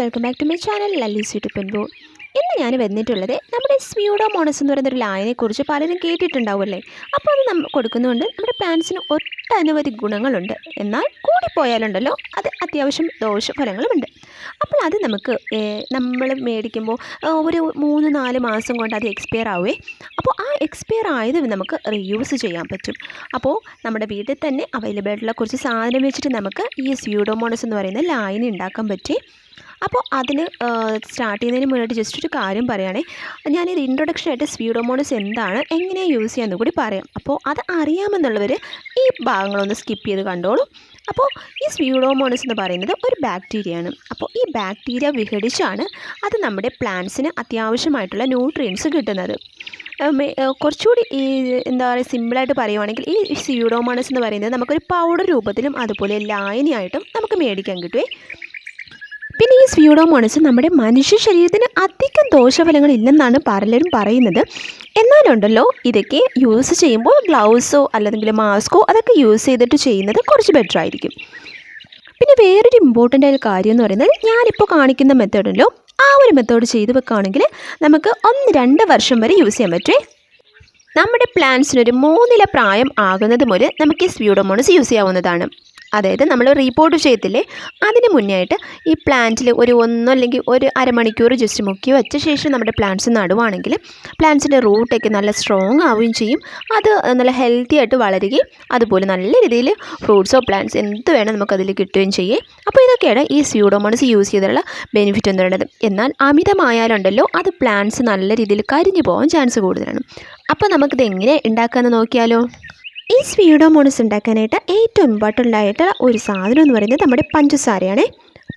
Welcome back to my channel Lallys YouTube പെൻബോ ഇന്ന് ഞാൻ വന്നിട്ടുള്ളത് നമ്മുടെ സ്മ്യൂഡോമോണസ് എന്ന് പറയുന്ന ഒരു ലായനെക്കുറിച്ച് പലരും കേട്ടിട്ടുണ്ടാവുമല്ലേ? അപ്പോൾ അത് നമ്മൾ കൊടുക്കുന്നതുകൊണ്ട് നമ്മുടെ പ്ലാന്റ്സിന് ഒട്ടനവധി ഗുണങ്ങളുണ്ട്. എന്നാൽ കൂടിപ്പോയാലുണ്ടല്ലോ അത് അത്യാവശ്യം ദോഷഫലങ്ങളുമുണ്ട്. അപ്പോൾ അത് നമുക്ക് നമ്മൾ മേടിക്കുമ്പോൾ ഒരു മൂന്ന് നാല് മാസം കൊണ്ട് അത് എക്സ്പയർ ആവുമേ അപ്പോൾ ആ എക്സ്പയർ ആയത് നമുക്ക് റീയൂസ് ചെയ്യാൻ പറ്റും. അപ്പോൾ നമ്മുടെ വീട്ടിൽ തന്നെ അവൈലബിൾ ആയിട്ടുള്ള കുറച്ച് സാധനം വെച്ചിട്ട് നമുക്ക് ഈ സ്യൂഡോമോണസ് എന്ന് പറയുന്ന ലായനി ഉണ്ടാക്കാൻ പറ്റി. അപ്പോൾ അതിന് സ്റ്റാർട്ട് ചെയ്യുന്നതിന് മുന്നായിട്ട് ജസ്റ്റ് ഒരു കാര്യം പറയുകയാണേ ഇൻട്രൊഡക്ഷൻ ആയിട്ട് സ്യൂഡോമോണസ് എന്താണ് എങ്ങനെ യൂസ് ചെയ്യാമെന്ന് കൂടി പറയാം. അപ്പോൾ അത് അറിയാമെന്നുള്ളവർ ഈ ഭാഗങ്ങളൊന്ന് സ്കിപ്പ് ചെയ്ത് കണ്ടോളൂ. അപ്പോൾ ഈ സ്വീഡോമോണസ് എന്ന് പറയുന്നത് ഒരു ബാക്ടീരിയയാണ് അപ്പോൾ ഈ ബാക്ടീരിയ വിഘടിച്ചാണ് അത് നമ്മുടെ പ്ലാന്റ്സിന് അത്യാവശ്യമായിട്ടുള്ള ന്യൂട്രിയൻസ് കിട്ടുന്നത്. കുറച്ചുകൂടി ഈ എന്താ പറയുക സിമ്പിളായിട്ട് പറയുവാണെങ്കിൽ ഈ സ്യൂഡോമോണസ് എന്ന് പറയുന്നത് നമുക്കൊരു പൗഡർ രൂപത്തിലും അതുപോലെ ലായനിയായിട്ടും നമുക്ക് മേടിക്കാൻ കിട്ടുമേ ഈ നമ്മുടെ മനുഷ്യ ശരീരത്തിന് അധികം ദോഷഫലങ്ങൾ ഇല്ലെന്നാണ് പലരും പറയുന്നത്. എന്നാലുണ്ടല്ലോ ഇതൊക്കെ യൂസ് ചെയ്യുമ്പോൾ ഗ്ലൗസോ അല്ലെങ്കിൽ മാസ്കോ അതൊക്കെ യൂസ് ചെയ്തിട്ട് ചെയ്യുന്നത് കുറച്ച് ബെറ്റർ ആയിരിക്കും. പിന്നെ വേറൊരു ഇമ്പോർട്ടന്റ് ആയ കാര്യം എന്ന് പറയുന്നത് ഞാനിപ്പോൾ കാണിക്കുന്ന മെത്തേഡല്ലോ ആ ഒരു മെത്തേഡ് ചെയ്ത് വെക്കുകയാണെങ്കിൽ നമുക്ക് ഒന്ന് രണ്ട് വർഷം വരെ യൂസ് ചെയ്യാൻ പറ്റുമേ നമ്മുടെ പ്ലാന്റ്സിനൊരു മൂന്നില പ്രായം ആകുന്നത് മുതൽ നമുക്ക് ഈ സ്പ്യൂഡോമോണസ് യൂസ് ചെയ്യാവുന്നതാണ്. അതായത് നമ്മൾ റീപോർട്ട് ചെയ്യത്തില്ലേ അതിന് മുന്നേ ആയിട്ട് ഈ പ്ലാന്റിൽ ഒരു ഒന്നോ അല്ലെങ്കിൽ ഒരു അരമണിക്കൂർ ജസ്റ്റ് മുക്കി വെച്ച ശേഷം നമ്മുടെ പ്ലാന്റ്സ് നടുവാണെങ്കിൽ പ്ലാന്റ്സിന്റെ റൂട്ടൊക്കെ നല്ല സ്ട്രോങ് ആവുകയും ചെയ്യും. അത് നല്ല ഹെൽത്തി ആയിട്ട് വളരുകയും അതുപോലെ നല്ല രീതിയിൽ ഫ്രൂട്ട്സോ പ്ലാന്റ്സ് എന്ത് വേണം നമുക്കതിൽ കിട്ടുകയും ചെയ്യേ. അപ്പോൾ ഇതൊക്കെയാണ് ഈ സ്യൂഡോമോണസ് യൂസ് ചെയ്തുള്ള ബെനിഫിറ്റ് എന്ന് പറയുന്നത്. എന്നാൽ അമിതമായാലുണ്ടല്ലോ അത് പ്ലാന്റ്സ് നല്ല രീതിയിൽ കരിഞ്ഞു പോകാൻ ചാൻസ് കൂടുതലാണ്. അപ്പോൾ നമുക്കിത് എങ്ങനെ ഉണ്ടാക്കാമെന്ന് നോക്കിയാലോ? ഈ സ്വീഡോമോണസ് ഉണ്ടാക്കാനായിട്ട് ഏറ്റവും ഇമ്പോർട്ടന്റ് ആയിട്ടുള്ള ഒരു സാധനം എന്ന് പറയുന്നത് നമ്മുടെ പഞ്ചസാരയാണ്.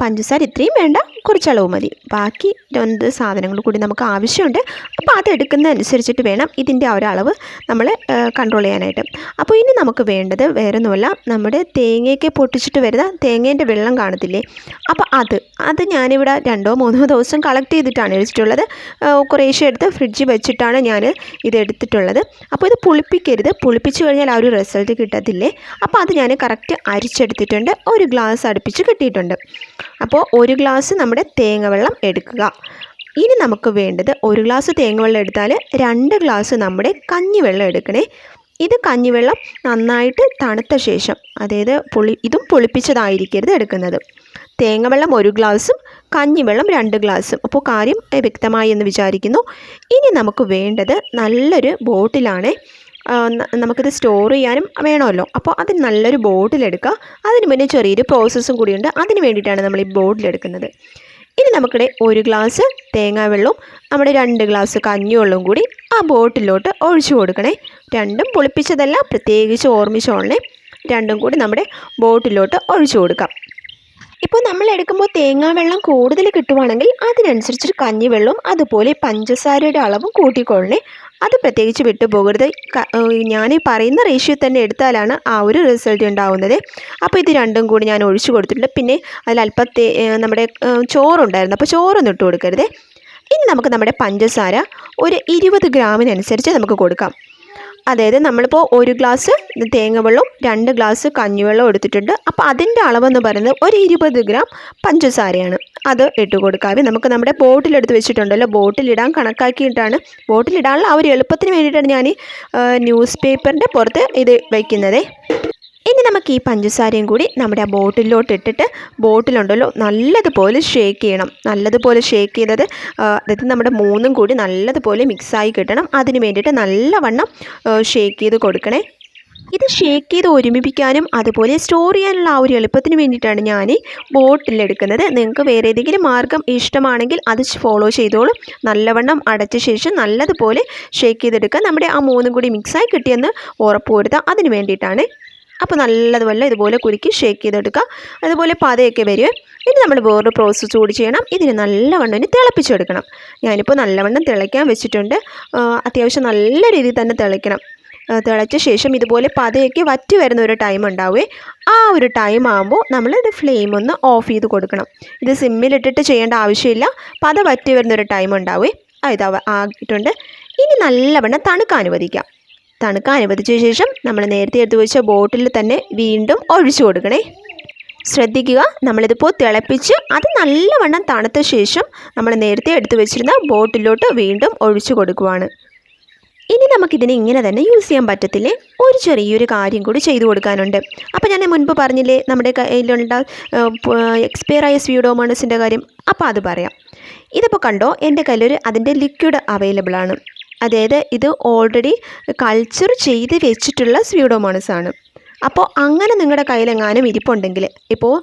പഞ്ചസാര ഇത്രയും വേണ്ട. കുറച്ച് അളവ് മതി. ബാക്കി രണ്ട് സാധനങ്ങൾ കൂടി നമുക്ക് ആവശ്യമുണ്ട്. അപ്പോൾ അതെടുക്കുന്ന അനുസരിച്ചിട്ട് വേണം ഇതിന്റെ ആ അളവ് നമ്മൾ കൺട്രോൾ ചെയ്യാനായിട്ട്. അപ്പോൾ ഇനി നമുക്ക് വേണ്ടത് വേറെ ഒന്നുമല്ല നമ്മുടെ തേങ്ങയൊക്കെ പൊട്ടിച്ചിട്ട് വരുന്ന തേങ്ങേന്റെ വെള്ളം കാണത്തില്ലേ? അപ്പോൾ അത് അത് ഞാനിവിടെ രണ്ടോ മൂന്നോ ദിവസം കളക്ട് ചെയ്തിട്ടാണ് എടുത്തിട്ടുള്ളത്. ആ, കുറേശ്ശെ എടുത്ത് ഫ്രിഡ്ജിൽ വെച്ചിട്ടാണ് ഞാൻ ഇത് എടുത്തിട്ടുള്ളത്. അപ്പോൾ ഇത് പുളിപ്പിക്കരുത്. പുളിപ്പിച്ച് കഴിഞ്ഞാൽ ആ ഒരു റിസൾട്ട് കിട്ടത്തില്ലേ? അപ്പോൾ അത് ഞാൻ കറക്റ്റ് അരിച്ചെടുത്തിട്ടുണ്ട്. ഒരു ഗ്ലാസ് അടുപ്പിച്ച് കിട്ടിയിട്ടുണ്ട്. അപ്പോൾ ഒരു ഗ്ലാസ് നമ്മുടെ തേങ്ങ വെള്ളം എടുക്കുക. ഇനി നമുക്ക് വേണ്ടത് ഒരു ഗ്ലാസ് തേങ്ങ വെള്ളം എടുത്താൽ രണ്ട് ഗ്ലാസ് നമ്മുടെ കഞ്ഞിവെള്ളം എടുക്കണേ. ഇത് കഞ്ഞിവെള്ളം നന്നായിട്ട് തണുത്ത ശേഷം അതായത് പുളി ഇതും പുളിപ്പിച്ചതായിരിക്കരുത് എടുക്കുന്നത്. തേങ്ങവെള്ളം ഒരു ഗ്ലാസും കഞ്ഞിവെള്ളം രണ്ട് ഗ്ലാസും. അപ്പോൾ കാര്യം വ്യക്തമായി എന്ന് വിചാരിക്കുന്നു. ഇനി നമുക്ക് വേണ്ടത് നല്ലൊരു ബോട്ടിലാണ് നമുക്കിത് സ്റ്റോർ ചെയ്യാനും വേണമല്ലോ. അപ്പോൾ അത് നല്ലൊരു ബോട്ടിലെടുക്കുക അതിന് മുന്നേ ചെറിയൊരു പ്രോസസ്സും കൂടിയുണ്ട്. അതിന് വേണ്ടിയിട്ടാണ് നമ്മൾ ഈ ബോട്ടിലെടുക്കുന്നത് ഇനി നമുക്കിടെ ഒരു ഗ്ലാസ് തേങ്ങാവെള്ളവും നമ്മുടെ രണ്ട് ഗ്ലാസ് കഞ്ഞിവെള്ളവും കൂടി ആ ബോട്ടിലോട്ട് ഒഴിച്ചു കൊടുക്കണേ. രണ്ടും പുളിപ്പിച്ചതല്ല പ്രത്യേകിച്ച് ഓർമ്മിച്ചോളണേ. രണ്ടും കൂടി നമ്മുടെ ബോട്ടിലോട്ട് ഒഴിച്ചു കൊടുക്കാം. ഇപ്പോൾ നമ്മൾ എടുക്കുമ്പോൾ തേങ്ങാവെള്ളം കൂടുതൽ കിട്ടുവാണെങ്കിൽ അതിനനുസരിച്ച് കഞ്ഞിവെള്ളവും അതുപോലെ പഞ്ചസാരയുടെ അളവും കൂട്ടിക്കൊള്ളണേ. അത് പ്രത്യേകിച്ച് വിട്ടുപോകരുത്. ഞാൻ ഈ പറയുന്ന റേഷ്യോ തന്നെ എടുത്താലാണ് ആ ഒരു റിസൾട്ട് ഉണ്ടാവുന്നത്. അപ്പോൾ ഇത് രണ്ടും കൂടി ഞാൻ ഒഴിച്ചു കൊടുത്തിട്ടുണ്ട്. പിന്നെ അതിൽ അല്പം നമ്മുടെ ചോറുണ്ടായിരുന്നു. അപ്പോൾ ചോറൊന്നും ഇട്ട് കൊടുക്കരുത്. ഇനി നമുക്ക് നമ്മുടെ പഞ്ചസാര ഒരു ഇരുപത് ഗ്രാമിനനുസരിച്ച് നമുക്ക് കൊടുക്കാം. അതായത് നമ്മളിപ്പോൾ ഒരു ഗ്ലാസ് തേങ്ങ വെള്ളവും രണ്ട് ഗ്ലാസ് കഞ്ഞിവെള്ളം എടുത്തിട്ടുണ്ട്. അപ്പോൾ അതിന്റെ അളവെന്ന് പറയുന്നത് ഒരു ഇരുപത് ഗ്രാം പഞ്ചസാരയാണ്. അത് ഇട്ട് കൊടുക്കാവി നമുക്ക് നമ്മുടെ ബോട്ടിലെടുത്ത് വെച്ചിട്ടുണ്ടല്ലോ. ബോട്ടിലിടാൻ കണക്കാക്കിയിട്ടാണ് ബോട്ടിലിടാനുള്ള ആ ഒരു എളുപ്പത്തിന് വേണ്ടിയിട്ടാണ് ഞാൻ ന്യൂസ് പേപ്പറിന്റെ പുറത്ത് ഇത് വയ്ക്കുന്നത് ഇനി നമുക്ക് ഈ പഞ്ചസാരയും കൂടി നമ്മുടെ ആ ബോട്ടിലോട്ട് ഇട്ടിട്ട് ബോട്ടിലുണ്ടല്ലോ നല്ലതുപോലെ ഷേക്ക് ചെയ്യണം. നല്ലതുപോലെ ഷേക്ക് ചെയ്തത് അതായത് നമ്മുടെ മൂന്നും കൂടി നല്ലതുപോലെ മിക്സായി കിട്ടണം. അതിന് വേണ്ടിയിട്ട് നല്ലവണ്ണം ഷേക്ക് ചെയ്ത് കൊടുക്കണേ. ഇത് ഷേക്ക് ചെയ്ത് ഒരുമിപ്പിക്കാനും അതുപോലെ സ്റ്റോർ ചെയ്യാനുള്ള ആ ഒരു എളുപ്പത്തിന് വേണ്ടിയിട്ടാണ് ഞാൻ ബോട്ടിലെടുക്കുന്നത് നിങ്ങൾക്ക് വേറെ ഏതെങ്കിലും മാർഗം ഇഷ്ടമാണെങ്കിൽ അത് ഫോളോ ചെയ്തോളൂ. നല്ലവണ്ണം അടച്ച ശേഷം നല്ലതുപോലെ ഷേക്ക് ചെയ്തെടുക്കുക നമ്മുടെ ആ മൂന്നും കൂടി മിക്സായി കിട്ടിയെന്ന് ഉറപ്പുവരുത്തുക അതിന് വേണ്ടിയിട്ടാണ്. അപ്പോൾ നല്ലതുപോലെ ഇതുപോലെ കുലുക്കി ഷേക്ക് ചെയ്തെടുക്കുക. അതുപോലെ പതയൊക്കെ വരും ഇനി നമ്മൾ വേറൊരു പ്രോസസ്സ് കൂടി ചെയ്യണം. ഇതിന് നല്ലവണ്ണം ഇനി തിളപ്പിച്ചെടുക്കണം. ഞാനിപ്പോൾ നല്ലവണ്ണം തിളയ്ക്കാൻ വെച്ചിട്ടുണ്ട്. അത്യാവശ്യം നല്ല രീതിയിൽ തന്നെ തിളയ്ക്കണം. തിളച്ച ശേഷം ഇതുപോലെ പതയൊക്കെ വറ്റി വരുന്ന ഒരു ടൈം ഉണ്ടാവേ. ആ ഒരു ടൈം ആകുമ്പോൾ നമ്മൾ ഇത് ഫ്ലെയിം ഒന്ന് ഓഫ് ചെയ്ത് കൊടുക്കണം. ഇത് സിമ്മിലിട്ടിട്ട് ചെയ്യേണ്ട ആവശ്യമില്ല. പത വറ്റി വരുന്ന ഒരു ടൈം ഉണ്ടാവേ. ഇത് ആക്കിയിട്ടുണ്ട്. ഇനി നല്ലവണ്ണം തണുക്കാൻ അനുവദിക്കാം. തണുക്കാൻ അനുവദിച്ച ശേഷം നമ്മൾ നേരത്തെ എടുത്ത് വെച്ച ബോട്ടിൽ തന്നെ വീണ്ടും ഒഴിച്ചു കൊടുക്കണേ. ശ്രദ്ധിക്കുക നമ്മളിതിപ്പോൾ തിളപ്പിച്ച് അത് നല്ലവണ്ണം തണുത്ത ശേഷം നമ്മൾ നേരത്തെ എടുത്തു വെച്ചിരുന്ന ബോട്ടിലോട്ട് വീണ്ടും ഒഴിച്ചു കൊടുക്കുവാണ്. ഇനി നമുക്കിതിനെ ഇങ്ങനെ തന്നെ യൂസ് ചെയ്യാൻ പറ്റത്തില്ലേ? ഒരു ചെറിയൊരു കാര്യം കൂടി ചെയ്തു കൊടുക്കാനുണ്ട്. അപ്പോൾ ഞാൻ മുൻപ് പറഞ്ഞില്ലേ നമ്മുടെ കയ്യിലുള്ള എക്സ്പയർ ആയ സ്വീഡോമോണസിന്റെ കാര്യം? അപ്പോൾ അത് പറയാം. ഇതിപ്പോൾ കണ്ടോ എന്റെ കയ്യിലൊരു അതിന്റെ ലിക്വിഡ് അവൈലബിൾ ആണ്. അതായത് ഇത് ഓൾറെഡി കൾച്ചർ ചെയ്ത് വെച്ചിട്ടുള്ള സ്വീഡോമോണസ് ആണ്. അപ്പോൾ അങ്ങനെ നിങ്ങളുടെ കയ്യിലെങ്ങാനും ഇരിപ്പുണ്ടെങ്കിൽ ഇപ്പോൾ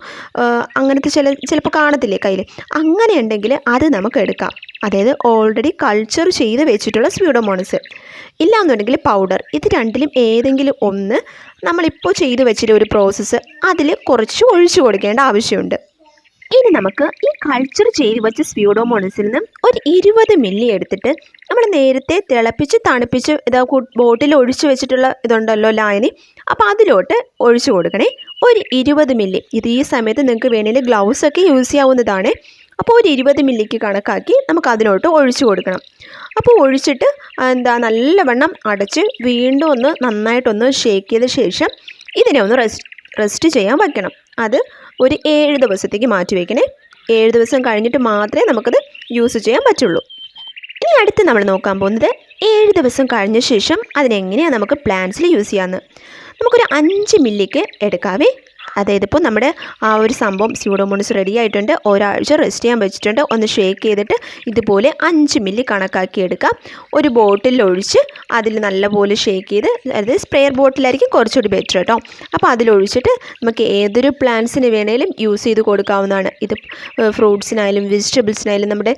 അങ്ങനത്തെ ചില ചിലപ്പോൾ കാണത്തില്ലേ കയ്യിൽ അങ്ങനെ ഉണ്ടെങ്കിൽ അത് നമുക്ക് എടുക്കാം. അതായത് ഓൾറെഡി കൾച്ചർ ചെയ്ത് വെച്ചിട്ടുള്ള സ്യൂഡോമോണസ് ഇല്ലാന്നുണ്ടെങ്കിൽ പൗഡർ ഇത് രണ്ടിലും ഏതെങ്കിലും ഒന്ന് നമ്മളിപ്പോൾ ചെയ്ത് വെച്ചിട്ട് ഒരു പ്രോസസ്സ് അതിൽ കുറച്ച് ഒഴിച്ചു കൊടുക്കേണ്ട ആവശ്യമുണ്ട്. ഇനി നമുക്ക് ഈ കൾച്ചർ ചെയ്ത് വെച്ച സ്പ്യൂഡോമോണസിൽ നിന്ന് ഒരു ഇരുപത് മില്ലി എടുത്തിട്ട് നമ്മൾ നേരത്തെ തിളപ്പിച്ച് തണുപ്പിച്ച് ഇതാ ബോട്ടിൽ ഒഴിച്ചു വെച്ചിട്ടുള്ള ഇതുണ്ടല്ലോ ലായനി അപ്പോൾ അതിലോട്ട് ഒഴിച്ചു കൊടുക്കണേ. ഒരു ഇരുപത് മില്ലി ഇത് ഈ സമയത്ത് നിങ്ങൾക്ക് വേണമെങ്കിൽ ഗ്ലൗസൊക്കെ യൂസ് ചെയ്യാവുന്നതാണ്. അപ്പോൾ ഒരു ഇരുപത് മില്ലിക്ക് കണക്കാക്കി നമുക്ക് അതിലോട്ട് ഒഴിച്ചു കൊടുക്കണം. അപ്പോൾ ഒഴിച്ചിട്ട് എന്താ നല്ലവണ്ണം അടച്ച് വീണ്ടും ഒന്ന് നന്നായിട്ടൊന്ന് ഷേക്ക് ചെയ്ത ശേഷം ഇതിനെ ഒന്ന് റെസ്റ്റ് റെസ്റ്റ് ചെയ്യാൻ വയ്ക്കണം അത് ഒരു ഏഴ് ദിവസത്തേക്ക് മാറ്റി വയ്ക്കണേ ഏഴ് ദിവസം കഴിഞ്ഞിട്ട് മാത്രമേ നമുക്കത് യൂസ് ചെയ്യാൻ പറ്റുള്ളൂ. ഇനി അടുത്ത് നമ്മൾ നോക്കാൻ പോകുന്നത് ഏഴ് ദിവസം കഴിഞ്ഞ ശേഷം അതിനെങ്ങനെയാണ് നമുക്ക് പ്ലാന്റ്സിൽ യൂസ് ചെയ്യാമെന്ന് നമുക്കൊരു അഞ്ച് മില്ലിക്ക് എടുക്കാവേ. അതായത് ഇപ്പോൾ നമ്മുടെ ആ ഒരു സംഭവം സ്യൂഡോമോണസ് റെഡി ആയിട്ടുണ്ട്. ഒരാഴ്ച റെസ്റ്റ് ചെയ്യാൻ വെച്ചിട്ടുണ്ട്. ഒന്ന് ഷേക്ക് ചെയ്തിട്ട് ഇതുപോലെ അഞ്ച് മില്ലി കണക്കാക്കി എടുക്കാം. ഒരു ബോട്ടിൽ ഒഴിച്ച് അതിൽ നല്ലപോലെ ഷേക്ക് ചെയ്ത് അതായത് സ്പ്രേയർ ബോട്ടിലായിരിക്കും കുറച്ചുകൂടി ബെറ്റർ കേട്ടോ അപ്പോൾ അതിലൊഴിച്ചിട്ട് നമുക്ക് ഏതൊരു പ്ലാന്റ്സിന് വേണേലും യൂസ് ചെയ്ത് കൊടുക്കാവുന്നതാണ്. ഇത് ഫ്രൂട്ട്സിനായാലും വെജിറ്റബിൾസിനായാലും നമ്മുടെ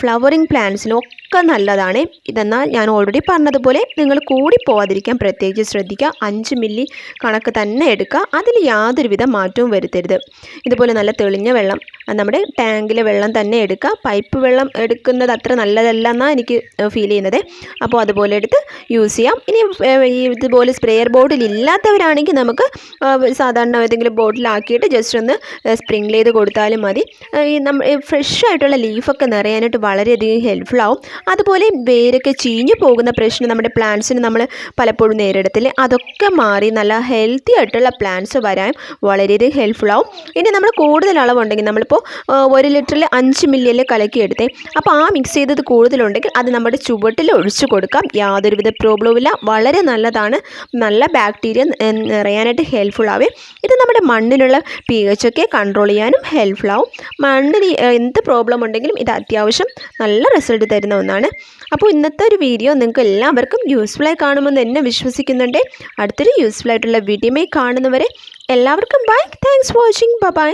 ഫ്ലവറിങ് പ്ലാന്റ്സിനും ഒക്കെ നല്ലതാണ്. ഇതെന്നാൽ ഞാൻ ഓൾറെഡി പറഞ്ഞതുപോലെ നിങ്ങൾ കൂടി പോവാതിരിക്കാൻ പ്രത്യേകിച്ച് ശ്രദ്ധിക്കുക. അഞ്ച് മില്ലി കണക്ക് തന്നെ എടുക്കുക. അതിൽ യാതൊരുവിധ മാറ്റവും വരുത്തരുത്. ഇതുപോലെ നല്ല തെളിഞ്ഞ വെള്ളം നമ്മുടെ ടാങ്കിലെ വെള്ളം തന്നെ എടുക്കുക. പൈപ്പ് വെള്ളം എടുക്കുന്നത് അത്ര നല്ലതല്ല എന്നാണ് എനിക്ക് ഫീൽ ചെയ്യുന്നത്. അപ്പോൾ അതുപോലെ എടുത്ത് യൂസ് ചെയ്യാം. ഇനി ഇതുപോലെ സ്പ്രെയർ ബോട്ടിൽ ഇല്ലാത്തവരാണെങ്കിൽ നമുക്ക് സാധാരണ ഏതെങ്കിലും ബോട്ടിലാക്കിയിട്ട് ജസ്റ്റ് ഒന്ന് സ്പ്രിങ്കിൾ ചെയ്ത് കൊടുത്താലും മതി. ഈ നമ്മൾ ഫ്രഷ് ആയിട്ടുള്ള ലീഫൊക്കെ നിറയാനായിട്ട് വളരെയധികം ഹെൽപ്ഫുൾ ആവും. അതുപോലെ വേരൊക്കെ ചീഞ്ഞു പോകുന്ന പ്രശ്നം നമ്മുടെ പ്ലാന്റ്സിന് നമ്മൾ പലപ്പോഴും നേരിടത്തില്ലേ? അതൊക്കെ മാറി നല്ല ഹെൽത്തി ആയിട്ടുള്ള പ്ലാന്റ്സ് വരാൻ വളരെയധികം ഹെൽപ്ഫുൾ ആവും. ഇനി നമ്മൾ കൂടുതൽ അളവുണ്ടെങ്കിൽ നമ്മളിപ്പോൾ ഒരു ലിറ്ററിൽ അഞ്ച് കലക്കി എടുത്തെ അപ്പോൾ ആ മിക്സ് ചെയ്തത് കൂടുതലുണ്ടെങ്കിൽ അത് നമ്മുടെ ചുവട്ടിൽ ഒഴിച്ചു കൊടുക്കാം. യാതൊരുവിധ പ്രോബ്ലവും ഇല്ല. വളരെ നല്ലതാണ്. നല്ല ബാക്ടീരിയ നിറയാനായിട്ട് ഹെൽപ്ഫുൾ ആവേ. ഇത് നമ്മുടെ മണ്ണിനുള്ള പി എച്ച് ഒക്കെ കൺട്രോൾ ചെയ്യാനും ഹെൽപ്ഫുൾ ആവും. മണ്ണിന് എന്ത് പ്രോബ്ലം ഉണ്ടെങ്കിലും ഇത് അത്യാവശ്യം നല്ല റിസൾട്ട് തരുന്ന ഒന്നാണ്. അപ്പോൾ ഇന്നത്തെ ഒരു വീഡിയോ നിങ്ങൾക്ക് എല്ലാവർക്കും യൂസ്ഫുള്ളായി കാണുമെന്ന് എന്നെ വിശ്വസിക്കുന്നുണ്ട്. അടുത്തൊരു യൂസ്ഫുൾ ആയിട്ടുള്ള വീഡിയോമായി കാണുന്നവരെ എല്ലാവർക്കും ബൈ താങ്ക്സ് വാച്ചിങ് ബൈ